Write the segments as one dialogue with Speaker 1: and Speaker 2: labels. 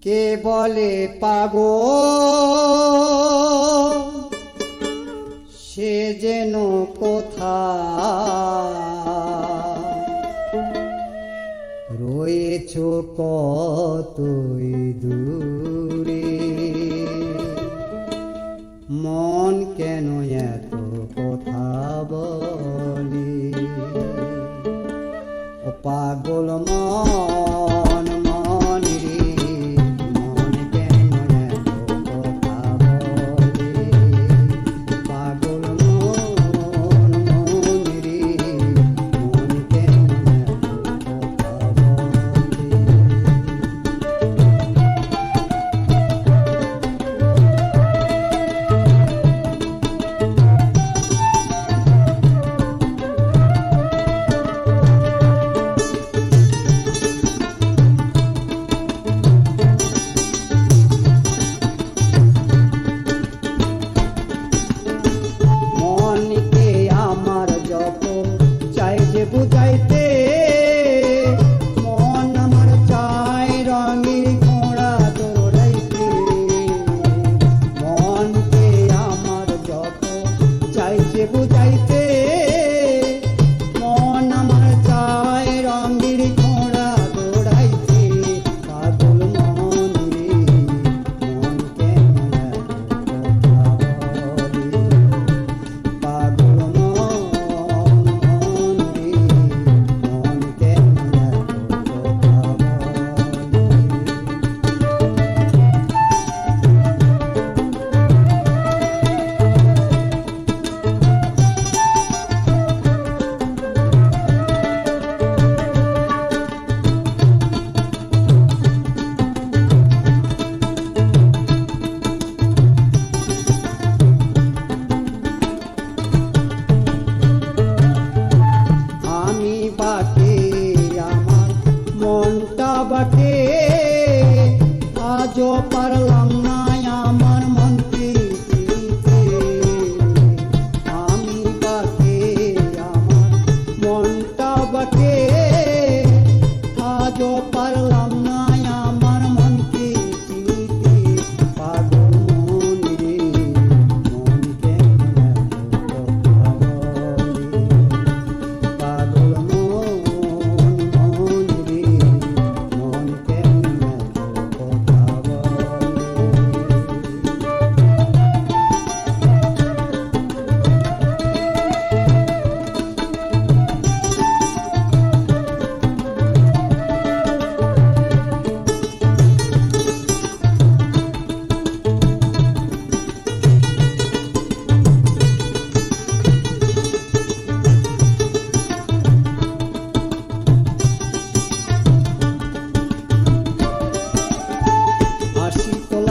Speaker 1: কে বলে পাগ সে যেন কোথা রয়েছ কত দূরে? মন কেন এত কথা বলি? পাগল মন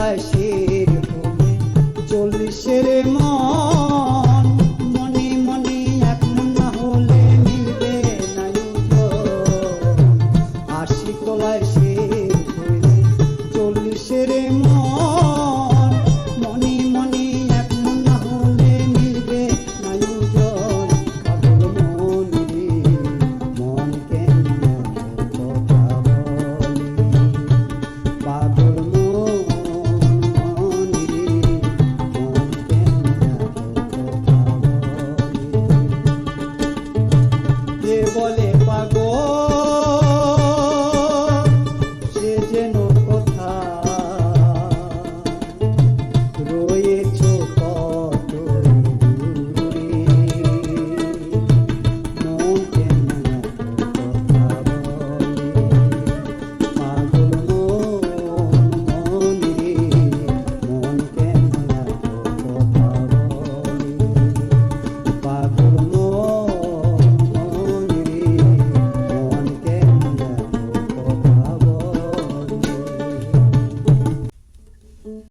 Speaker 1: Kashi